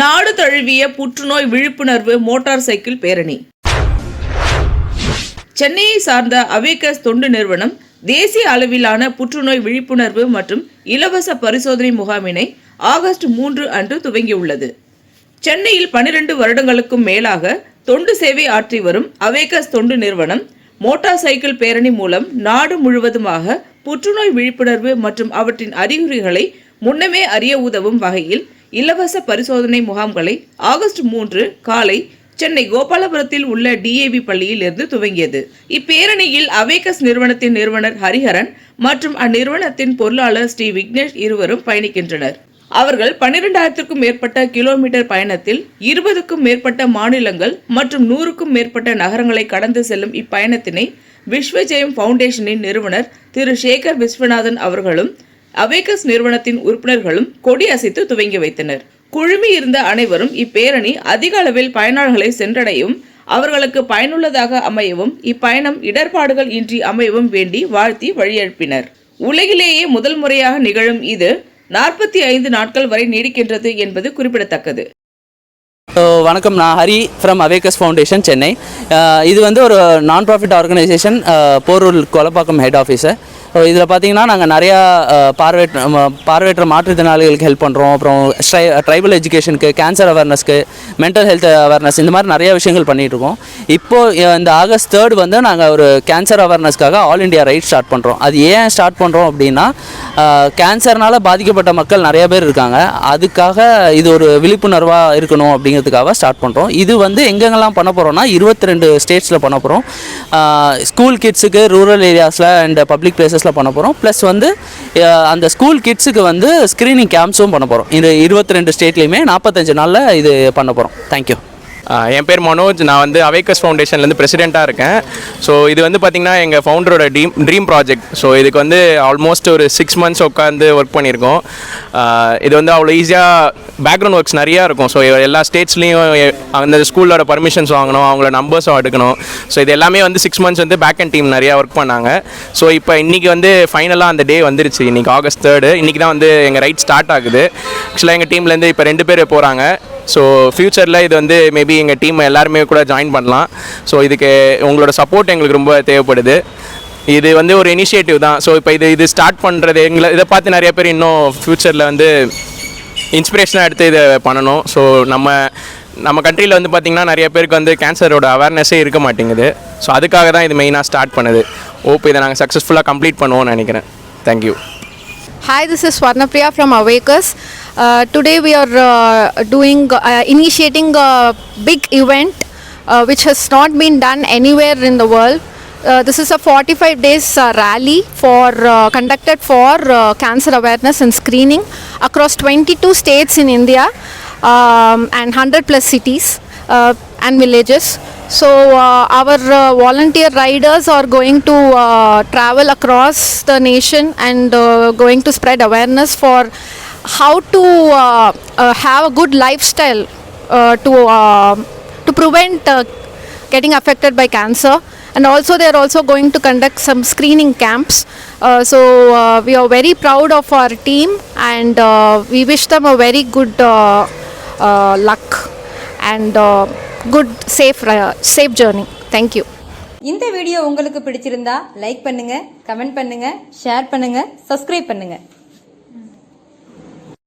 நாடு தழுவிய புற்றுநோய் விழிப்புணர்வு மோட்டார் சைக்கிள் பேரணி. சென்னையை சார்ந்த அவேகஸ் தொண்டு நிறுவனம் தேசிய அளவிலான புற்றுநோய் விழிப்புணர்வு மற்றும் இலவச பரிசோதனை முகாமினை ஆகஸ்ட் மூன்று அன்று துவங்கியுள்ளது. சென்னையில் பனிரெண்டு வருடங்களுக்கும் மேலாக தொண்டு சேவை ஆற்றி வரும் அவேகஸ் தொண்டு நிறுவனம் மோட்டார் சைக்கிள் பேரணி மூலம் நாடு முழுவதுமாக புற்றுநோய் விழிப்புணர்வு மற்றும் அவற்றின் அறிகுறிகளை முன்னமே அறிய உதவும் வகையில் இலவச பரிசோதனை முகாம்களை ஆகஸ்ட் மூன்று காலை சென்னை கோபாலபுரத்தில் உள்ள டிஏவி பள்ளியில் இருந்து துவங்கியது. இப்பேரணியில் அவேகஸ் நிறுவனத்தின் நிறுவனர் ஹரிஹரன் மற்றும் அந்நிறுவனத்தின் பொருளாளர் ஸ்ரீ விக்னேஷ் இருவரும் பயணிக்கின்றனர். அவர்கள் பன்னிரெண்டாயிரத்திற்கும் மேற்பட்ட கிலோமீட்டர் பயணத்தில் இருபதுக்கும் மேற்பட்ட மாநிலங்கள் மற்றும் நூறுக்கும் மேற்பட்ட நகரங்களை கடந்து செல்லும் இப்பயணத்தினை விஸ்வஜெயம் ஃபவுண்டேஷனின் நிறுவனர் திரு சேகர் விஸ்வநாதன் அவர்களும் அவேகஸ் நிறுவனத்தின் உறுப்பினர்களும் கொடி அசைத்து துவங்கி வைத்தனர். குழுமி இருந்த அனைவரும் இப்பேரணி அதிக அளவில் பயனாளர்களை சென்றடையும் அவர்களுக்கு பயனுள்ளதாக அமையவும் இப்பயணம் இடர்பாடுகள் இன்றி அமையவும் வேண்டி வாழ்த்தி வழியெழுப்பினர். உலகிலேயே முதல் முறையாக நிகழும் இது நாற்பத்தி ஐந்து நாட்கள் வரை நீடிக்கின்றது என்பது குறிப்பிடத்தக்கது. ஸோ வணக்கம் நான் Hari from Awakes foundation Chennai இது வந்து ஒரு non profit organisation Porur Kolappakkam head officer இதில் பார்த்தீங்கன்னா நாங்கள் நிறையா uh, பார்வையற்ற பார்வையற்ற மாற்றுத்திறனாளிகளுக்கு ஹெல்ப் பண்ணுறோம் அப்புறம் ஸ்ட்ரை ட்ரைபல் எஜுகேஷனுக்கு கேன்சர் அவேர்னஸ்க்கு மென்டல் ஹெல்த் அவேர்னஸ் இந்த மாதிரி நிறைய விஷயங்கள் பண்ணிகிட்டு இருக்கோம். இப்போது இந்த ஆகஸ்ட் தேர்ட் வந்து நாங்கள் ஒரு கேன்சர் அவேர்னஸ்க்காக ஆல் இந்தியா ரைட் ஸ்டார்ட் பண்ணுறோம் அது ஏன் ஸ்டார்ட் பண்ணுறோம் அப்படின்னா uh, கேன்சர்னால் பாதிக்கப்பட்ட மக்கள் நிறைய பேர் இருக்காங்க. அதுக்காக இது ஒரு விழிப்புணர்வாக இருக்கணும் அப்படிங்கிறதுக்காக ஸ்டார்ட் பண்ணுறோம் இது வந்து எங்கெங்கெல்லாம் பண்ண போகிறோம்னா இருபத்தி ரெண்டு ஸ்டேட்ஸில் பண்ண போகிறோம் ஸ்கூல் கிட்ஸுக்கு ரூரல் ஏரியாஸில் அண்ட் பப்ளிக் பிளேசஸில் பண்ண போகிறோம் ப்ளஸ் வந்து அந்த ஸ்கூல் கிட்ஸுக்கு வந்து ஸ்க்ரீனிங் கேம்ப்ஸும் பண்ண போகிறோம் இந்த இருபத்தி ரெண்டு ஸ்டேட்லேயுமே நாற்பத்தஞ்சு நாளில் இது பண்ண போகிறோம் தேங்க்யூ என் பேர் மனோஜ். நான் வந்து அவேக்கஸ் ஃபவுண்டேஷன்லேருந்து பிரசிடெண்ட்டாக இருக்கேன். ஸோ இது வந்து பார்த்திங்கன்னா எங்கள் ஃபவுண்டரோட ட்ரீம் ட்ரீம் ப்ராஜெக்ட் ஸோ இதுக்கு வந்து ஆல்மோஸ்ட் ஒரு சிக்ஸ் மந்த்ஸ் உட்காந்து ஒர்க் பண்ணியிருக்கோம். இது வந்து அவ்வளோ ஈஸியாக பேக்ரவுண்ட் ஒர்க்ஸ் நிறையா இருக்கும். ஸோ எல்லா ஸ்டேட்ஸ்லேயும் அந்த ஸ்கூலோட பர்மிஷன்ஸ் வாங்கணும் அவங்கள நம்பர்ஸும் எடுக்கணும். ஸோ இது எல்லாமே வந்து சிக்ஸ் மந்த்ஸ் வந்து பேக் அண்ட் டீம் நிறையா ஒர்க் பண்ணாங்க. ஸோ இப்போ இன்றைக்கி வந்து ஃபைனலாக அந்த டே வந்துருச்சு. இன்றைக்கி ஆகஸ்ட் தேர்டு இன்றைக்கி தான் வந்து எங்கள் ரைட் ஸ்டார்ட் ஆகுது. ஆக்சுவலாக எங்கள் டீம்லேருந்து இப்போ ரெண்டு பேர் போகிறாங்க ஸோ ஃப்யூச்சரில் இது வந்து மேபி எங்கள் டீம் எல்லாருமே கூட ஜாயின் பண்ணலாம். ஸோ இதுக்கு உங்களோட சப்போர்ட் எங்களுக்கு ரொம்ப தேவைப்படுது. இது வந்து ஒரு இனிஷியேட்டிவ் தான். ஸோ இப்போ இது இது ஸ்டார்ட் பண்ணுறது எங்களை இதை பார்த்து நிறைய பேர் இன்னும் ஃப்யூச்சரில் வந்து இன்ஸ்பிரேஷனாக எடுத்து இதை பண்ணணும். ஸோ நம்ம நம்ம கண்ட்ரியில் வந்து பார்த்திங்கன்னா நிறைய பேருக்கு வந்து கேன்சரோட அவேர்னஸே இருக்க மாட்டேங்குது. ஸோ அதுக்காக தான் இது மெயினாக ஸ்டார்ட் பண்ணுது. ஓப் இதை நாங்கள் சக்ஸஸ்ஃபுல்லாக கம்ப்ளீட் பண்ணுவோம்னு நினைக்கிறேன். Thank you hi this is Swarnapriya from Awakers Uh, today we are uh, doing, uh, initiating a big event which has not been done anywhere in the world. This is a 45 days rally for conducted for cancer awareness and screening across 22 states in India um, and 100 plus cities and villages. So uh, our uh, volunteer riders are going to uh, travel across the nation and uh, going to spread awareness for how to uh, uh, have a good lifestyle uh, to uh, to prevent uh, getting affected by cancer. And also they are also going to conduct some screening camps. Uh, so uh, we are very proud of our team and uh, we wish them a very good uh, uh, luck and uh, good safe uh, safe journey. Thank you. இந்த video உங்களுக்கு பிடிச்சிருந்தா like பண்ணுங்க comment பண்ணுங்க share பண்ணுங்க subscribe பண்ணுங்க